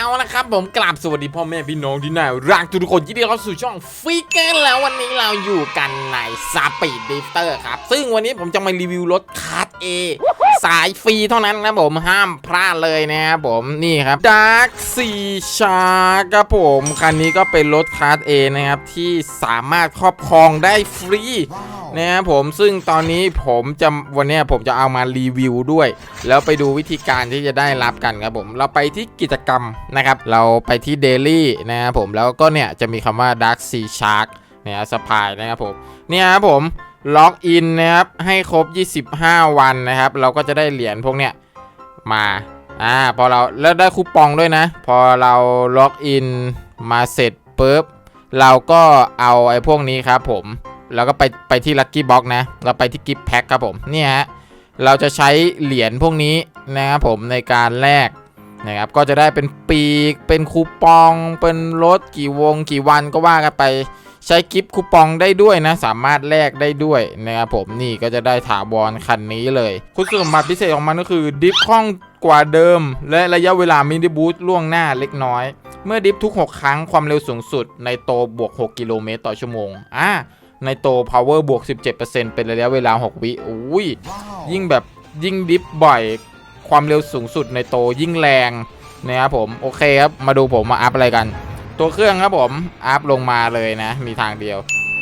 เอาละครับผมกราบสวัสดีพ่อแม่พี่น้องที่น่ารักทุกคนยินดีต้อนรับสู่ช่องฟิกเกอร์แล้ววันนี้เราอยู่กันในสปีดดิฟเตอร์ครับ ซึ่งวันนี้ผมจะมารีวิวรถคาร์เอสายฟรีเท่านั้นนะผมห้ามพลาดเลยนะครับผมนี่ครับ Dark Sea Shark ครับผมคันนี้ก็เป็นรถคาร์เอนะครับที่สามารถครอบครองได้ฟรีนะครับผมซึ่งตอนนี้ผมจะวันนี้ผมจะเอามารีวิวด้วย แล้วไปดูวิธีการที่จะได้รับกันครับผมเราไปที่กิจกรรมนะครับ เราไปที่ Daily นะครับผมแล้วก็เนี่ยจะมีคำว่า Dark Sea Shark เนี่ยสปายนะครับผมเนี่ยครับผมล็อกอินนะครับให้ครบ 25 วันนะครับ เราก็จะได้เหรียญพวกเนี้ยมาอ่าพอเราแล้วได้คูปองด้วยนะ พอเราล็อกอินมาเสร็จปุ๊บเราก็เอาไอ้พวกนี้ครับผมแล้วก็ไปไปที่ลั c กี้บ็อกนะเราไปที่กิฟต์แพ็คครับผมเนี่ยฮะเราจะใช้เหรียญพวกนี้นะครับผมในการแลก นะครับก็จะได้เป็นปีกเป็นคูปองเป็นรถกี่วงกี่วันก็ว่ากันไปใช้กิฟต์คูปองได้ด้วยนะ สามารถแลกได้ด้วยนะครับผมนี่ก็จะได้ถาวรคันนี้เลย คุณสมบัติพิเศษของมันก็คือดิฟคล่องกว่าเดิม และระยะเวลามินิบูทล่วงหน้าเล็กน้อย เมื่อดิฟทุก 6 ครั้งความเร็วสูงสุด ในโตบวก 6 กิโลเมตรต่อชั่วโมงอ่าในโต power บวก 17%เป็นระยะเวลา 6 วิอุ้ยยิ่งแบบยิ่งดิฟบ่อย ความเร็วสูงสุดในโตยิ่งแรงนะครับผมโอเคครับมาดูผมมาอัพอะไรกัน ตัวเครื่องครับผมอัพลงมาเลยนะ มีทางเดียว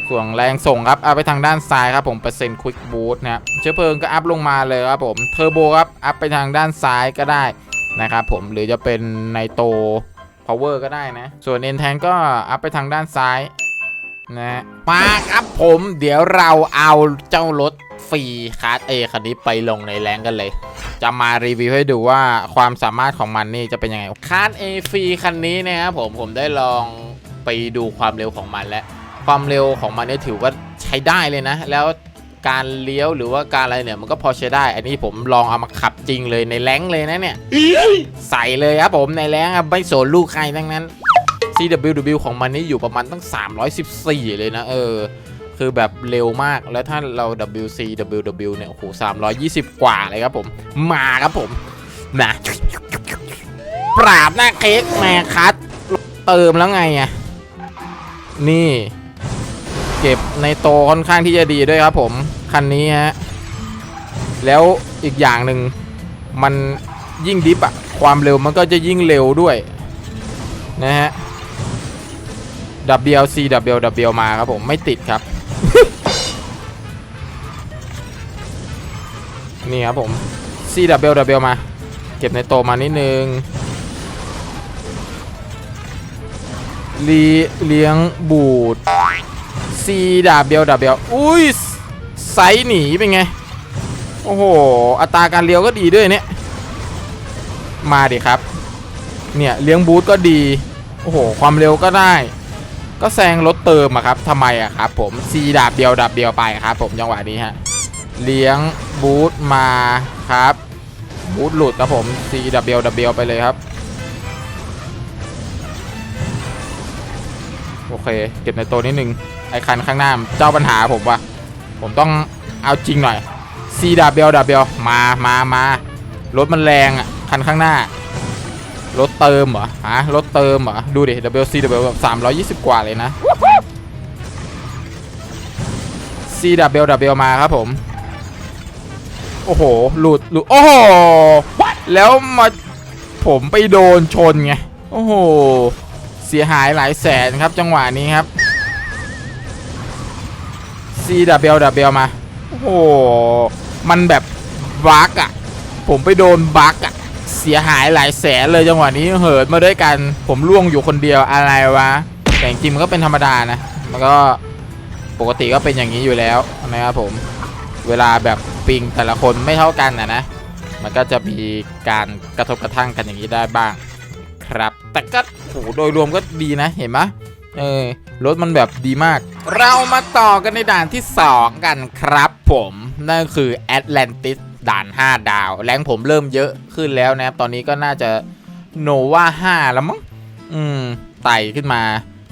ส่วนแรงส่งครับอัพไปทางด้านซ้ายครับผมเปอร์เซ็นต์ควิกบูทนะเชื้อเพลิงก็อัพลงมาเลยครับผมเทอร์โบครับอัพไปทางด้านซ้ายก็ได้นะครับผมหรือจะเป็นในโต power ก็ได้นะ ส่วนเอ็นแทนก็อัพไปทางด้านซ้ายนะฮะมาครับผมเดี๋ยวเราเอาเจ้ารถฟรีคาร์ดเอคันนี้ไปลงในแรงกันเลย จะมารีวิวให้ดูว่าความสามารถของมันนี่จะเป็นยังไงคาร์ดเอฟีคันนี้นะครับผมผมได้ลองไปดูความเร็วของมันและความเร็วของมันนี่ถือว่าใช้ได้เลยนะ แล้วการเลี้ยวหรือว่าการอะไรเนี่ยมันก็พอใช้ได้ อันนี้ผมลองเอามาขับจริงเลยในแรงเลยนะเนี่ยใส่เลยครับผมในแรงอะไม่สนลูกใครทั้งนั้น CWW ของมันนี่อยู่ประมาณตั้ง 314 เลยนะเออ คือแบบเร็วมากแล้วถ้าเรา WCWW เนี่ย โอ้โห320 กว่าเลยครับผม มาครับผมนะปราบหน้าเค้กแม่คัดเติมแล้วไงอะนี่ เก็บในโตค่อนข้างที่จะดีด้วยครับผม คันนี้ฮะ แล้วอีกอย่างหนึ่งมันยิ่งดิฟอะความเร็วมันก็จะยิ่งเร็วด้วย นะฮะ WLC WW มาครับผม ไม่ติดครับ นี่ครับผม CWW มา เก็บในโตมานิดนึงลีเลี้ยงบูด CWW อุ้ยไซส์หนีเป็นไง โอ้โห อัตราการเลี้ยวก็ดีด้วยเนี่ย มาดิครับ เนี่ยเลี้ยงบูทก็ดี โอ้โห ความเร็วก็ได้ ก็แซงรถเติมอะครับทำไมอะครับผมซีดาบเดียวดาบเดียวไปครับผมจังหวะนี้ฮะ เลี้ยงบูทมาครับ บูทหลุดครับผมซีดาบเดียวดาบเดียวไปเลยครับ โอเค เก็บในตัวนิดนึง ไอคันข้างหน้าเจ้าปัญหาผมว่ะ ผมต้องเอาจริงหน่อยซีดาบเดียวดาบเดียวมามามา รถมันแรงอะ คันข้างหน้ารถเติมเหรอฮะรถเติมเหรอ ดูดิ WC W แบบ 320 กว่าเลยนะ CWW มาครับผม โอ้โห หลุด หลุด โอ้โห แล้วมาผมไปโดนชนไง โอ้โห เสียหายหลายแสนครับจังหวะนี้ครับ CWW มา โอ้โห มันแบบบักอะผมไปโดนบักอะเสียหายหลายแสนเลยจังหวะนี้เหินมาด้วยกัน ผมล่วงอยู่คนเดียวอะไรวะ แต่จริงๆมันก็เป็นธรรมดานะ มันก็ปกติก็เป็นอย่างนี้อยู่แล้วนะครับผม เวลาแบบ ปิงแต่ละคนไม่เท่ากันนะนะ มันก็จะมีการกระทบกระทั่งกันอย่างนี้ได้บ้าง ครับ แต่ก็โหโดยรวมก็ดีนะเห็นไหมเออรถมันแบบดีมาก เรามาต่อกันในด่านที่ 2 กันครับผม นั่นคือ Atlantis ด่าน 5 ดาว แรงผมเริ่มเยอะขึ้นแล้วนะครับ ตอนนี้ก็น่าจะโนวา5 แล้วมั้ง อืม ไต่ขึ้นมา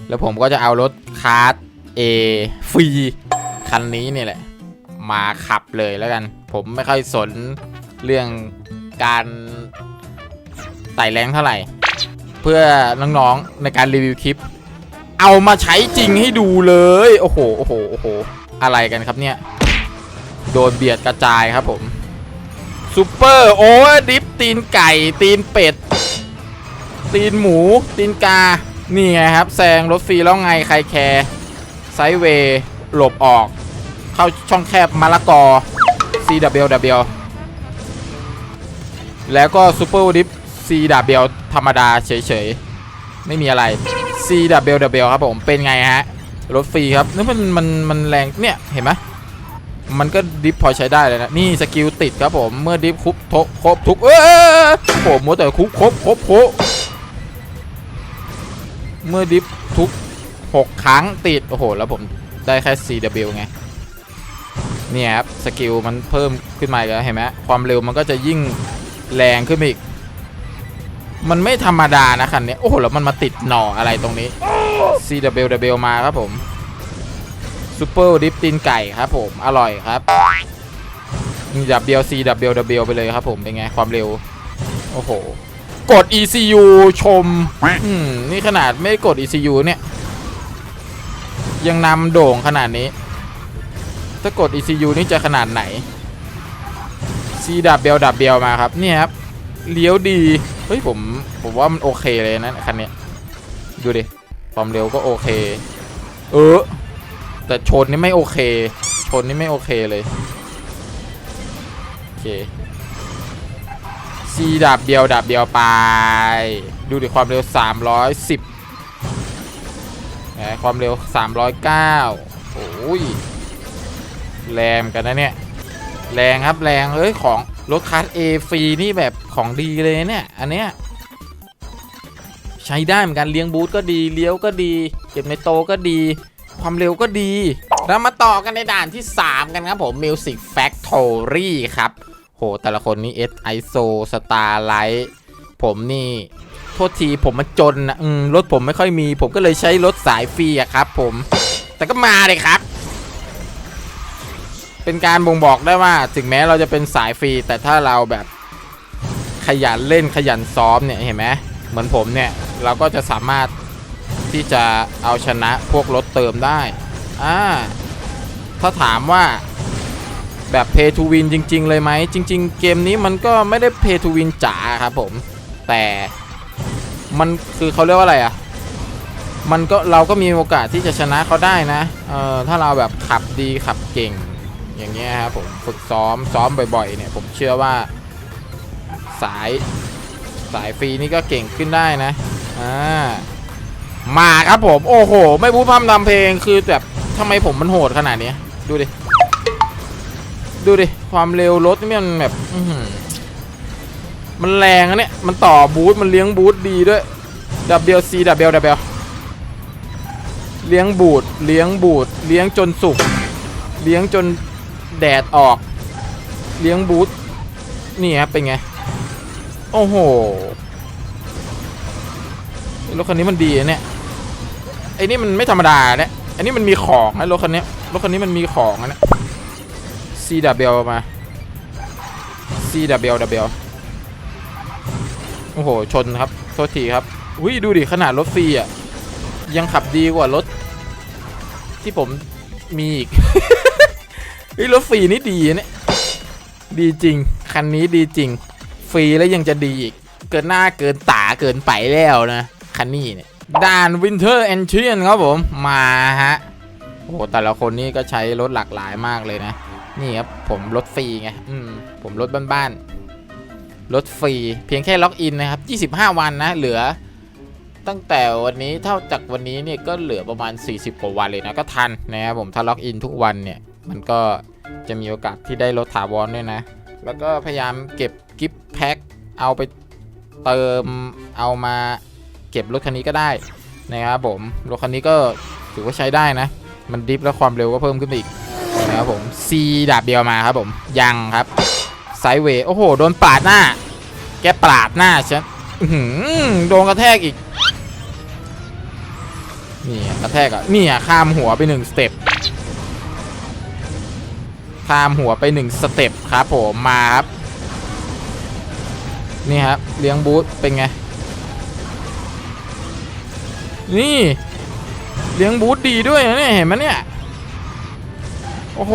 แล้วผมก็จะเอารถคาร์ดเอฟรีคันนี้นี่แหละ มาขับเลยแล้วกัน ผมไม่ค่อยสนเรื่องการไต่แรงเท่าไหร่ เพื่อน้องๆในการรีวิวคลิป เอามาใช้จริงให้ดูเลย โอ้โหโอ้โหโอ้โหอะไรกันครับเนี่ย โดนเบียดกระจายครับผมซูเปอร์โอเวอร์ดิฟตีนไก่ ตีนเป็ด ตีนหมู ตีนกา นี่ไงครับแซงรถฟรีแล้วไงใครแคร์ไซเวย์หลบออก เข้าช่องแคบมะละกอ CWW แล้วก็ซูเปอร์ดิฟ CW ธรรมดาเฉยๆ ไม่มีอะไร CWW ครับผมเป็นไงฮะ รถฟรีครับนี่มันมันมันแรงเนี่ย เห็นไหมมันก็ดิฟพอใช้ได้เลยนะ นี่สกิลติดครับผม เมื่อดิฟคุบทครบทุก เออผมมัวแต่คุบครบครบครบเมื่อดิฟทุก 6 ครั้งติด โอ้โห แล้วผมได้แค่ CW ไง เนี่ยครับสกิลมันเพิ่มขึ้นมาแล้วเห็นไหมความเร็วมันก็จะยิ่งแรงขึ้นอีก มันไม่ธรรมดานะคันนี้ โอ้โห แล้วมันมาติดหน่ออะไรตรงนี้ CWW มาครับผมซูเปอร์ดิฟตีนไก่ครับผม อร่อยครับนี่ดับเดียว CWW ไปเลยครับผม เป็นไง ความเร็ว โอ้โห กด ECU ชม อืม นี่ขนาดไม่กด ECU เนี่ย ยังนำโด่งขนาดนี้ ถ้ากด ECU นี่จะขนาดไหน CWW มาครับเนี่ยครับเลี้ยวดี เฮ้ยผมผมว่ามันโอเคเลยนะคันนี้ดูดิความเร็วก็โอเค เออ แต่ชนนี่ไม่โอเค ชนนี่ไม่โอเคเลยโอเค C ดับเดียวดับเดียวไป ดูดิความเร็ว 310แหมความเร็ว 309โอ้ย แรงกันนะเนี่ย แรงครับแรงเอ้ยของรถคัสเอฟรีนี่แบบของดีเลยเนี่ยอันเนี้ยใช้ได้เหมือนกันเลี้ยงบูทก็ดีเลี้ยวก็ดี เก็บในโตก็ดี ความเร็วก็ดี เรามาต่อกันในด่านที่ 3 กันครับผม Music Factory ครับ โห แต่ละคนนี่ S ISO Starlight ผมนี่ โทษทีผมมันจนนะอืมรถผมไม่ค่อยมี ผมก็เลยใช้รถสายฟรีอะครับผม แต่ก็มาเลยครับ เป็นการบ่งบอกได้ว่าถึงแม้เราจะเป็นสายฟรี แต่ถ้าเราแบบขยันเล่นขยันซ้อมเนี่ยเห็นไหมเหมือนผมเนี่ย เราก็จะสามารถที่จะเอาชนะพวกรถเติมได้อ่าถ้าถามว่าแบบ Pay to Win จริง ๆ เลยไหม จริง ๆ เกมนี้มันก็ไม่ได้ Pay to Win จ๋าครับผม แต่มันคือเขาเรียกว่าอะไรอะ่ะ มันก็เราก็มีโอกาสที่จะชนะเขาได้นะ เออถ้าเราแบบขับดีขับเก่ง อย่างเงี้ยครับผมฝึกซ้อมซ้อมบ่อยๆเนี่ยผมเชื่อว่าสายสายฟรีนี่ก็เก่งขึ้นได้นะอ่ามาครับผมโอ้โห ไม่พูดพร่ำทำเพลงคือแบบทำไมผมมันโหดขนาดนี้ดูดิดูดิความเร็วรถนี่มันแบบมันแรงอะเนี่ยมันต่อบูทมันเลี้ยงบูทดีด้วย WC WW เลี้ยงบูทเลี้ยงบูทเลี้ยงจนสุกเลี้ยงจน แดดออก เลี้ยงบูทนี่ครับเป็นไง โอ้โหรถคันนี้มันดีนะเนี่ยไอ้นี่มันไม่ธรรมดาเนี่ยอันนี้มันมีของนะรถคันนี้รถคันนี้มันมีของนะเนี่ย CW มา CWW โอ้โห ชนครับ โทษทีครับอุ้ยดูดิ ขนาดรถฟรีอะ ยังขับดีกว่ารถ ที่ผมมีอีก เฮ้ยรถฟรีนี่ดีนะเนี่ยดีจริง คันนี้ดีจริง ฟรีแล้วยังจะดีอีก เกินหน้าเกินตาเกินไปแล้วนะ คันนี้เนี่ยด่าน Winter e n t r i a n ครับผม มาฮะโอ้แต่ละคนนี่ก็ใช้รถหลากหลายมากเลยนะ นี่ครับ ผมรถฟรีไง อืม ผมรถบ้านๆ รถฟรี เพียงแค่ล็อกอินนะครับ 25 วันนะ เหลือ ตั้งแต่วันนี้เท่าจากวันนี้เนี่ยก็เหลือประมาณ 40 กว่าวันเลยนะ ก็ทันนะครับผม ถ้าล็อกอินทุกวันเนี่ย มันก็จะมีโอกาสที่ได้รถถาวรด้วยนะ แล้วก็พยายามเก็บกิฟต์แพ็คเอาไปเติมเอามาเก็บรถคันนี้ก็ได้นะครับผม รถคันนี้ก็ถือว่าใช้ได้นะ มันดิฟแล้วความเร็วก็เพิ่มขึ้นอีกนะครับผม C ดาบเดียวมาครับผม ยังครับไซเวย์โอ้โห โดนปาดหน้า แกปาดหน้าฉันโดนกระแทกอีกนี่กระแทกอะนี่อะข้ามหัวไปหนึ่งสเต็ป ข้ามหัวไปหนึ่งสเต็ปครับผมมาครับนี่ครับเลี้ยงบูธเป็นไง นี่เลี้ยงบูธดีด้วยนะเนี่ยเห็นไหมเนี่ย โอ้โห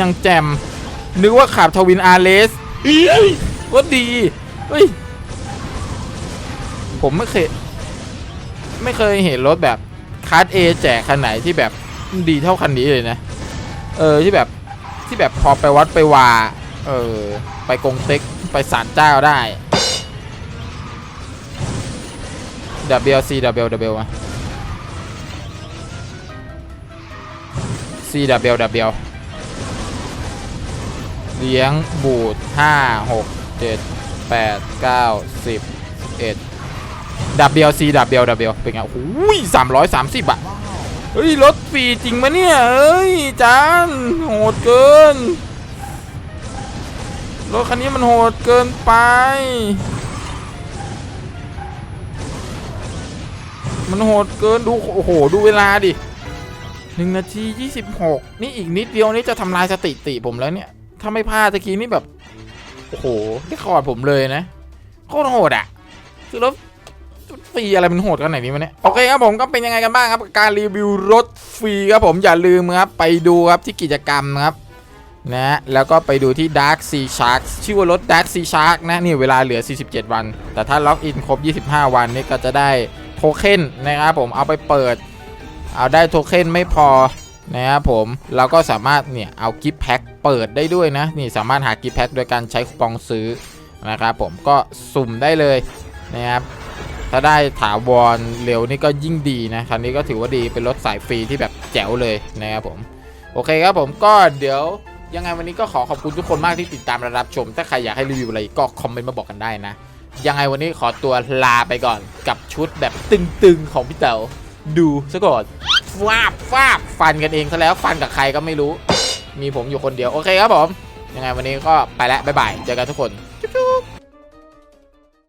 ยังแจมนึกว่าขับทวินอาร์เลสก็ดีเฮ้ยผมไม่เคย ไม่เคยเห็นรถแบบคาร์ดเอแจกคันไหนที่แบบดีเท่าคันนี้เลยนะ เออที่แบบ ที่แบบพอไปวัดไปวา เออ ไปกงเต็ก ไปศาลเจ้าได้ WC WW อะ CWW เลี้ยงบูด5 6 7 8 9 10 11 WC WW เป็นไงโอ้โหสามร้อยสามสิบอะ เฮ้ยรถฟรีจริงมะเนี่ยเอ้ยจานโหดเกิน รถคันนี้มันโหดเกินไป มันโหดเกินดูโอ้โหดูเวลาดิหนึ่งนาทียี่สิบหกนี่อีกนิดเดียวนี่จะทำลายสถิติผมแล้วเนี่ย ถ้าไม่พลาดตะกี้นี่แบบ โอ้โหได้คอร์ดผมเลยนะ โคตรโหดอะคือรถ ฟรีอะไรมันโหดกันไหนนี้วะเนี่ยโอเคครับผมก็เป็นยังไงกันบ้างครับการรีวิวรถฟรีครับผมอย่าลืมครับไปดูครับที่กิจกรรมครับนะแล้วก็ไปดูที่ Dark Sea Shark ชื่อว่ารถ Dark Sea Shark นะนี่เวลาเหลือ 47 วัน แต่ถ้าล็อกอินครบ 25 วันนี่ก็จะได้โทเค็นนะครับผมเอาไปเปิด เอาได้โทเค็นไม่พอนะครับผมเราก็สามารถเนี่ยเอากิฟต์แพ็คเปิดได้ด้วยนะนี่สามารถหากิฟต์แพ็คโดยการใช้คูปองซื้อนะครับผมก็สุ่มได้เลยนะครับ ถ้าได้ถาวรเร็วนี่ก็ยิ่งดีนะคันนี้ก็ถือว่าดีเป็นรถสายฟรีที่แบบแจ๋วเลยนะครับผม โอเคครับผมก็เดี๋ยวยังไงวันนี้ก็ขอขอบคุณทุกคนมากที่ติดตามและรับชม ถ้าใครอยากให้รีวิวอะไรก็คอมเมนต์มาบอกกันได้นะ ยังไงวันนี้ขอตัวลาไปก่อนกับชุดแบบตึงๆของพี่เต๋อดูซะก่อนฟาบฟาบฟันกันเองซะแล้วฟันกับใครก็ไม่รู้ มีผมอยู่คนเดียว โอเคครับผม ยังไงวันนี้ก็ไปแล้วบ๊ายบาย เจอกันทุกคน จุ๊บ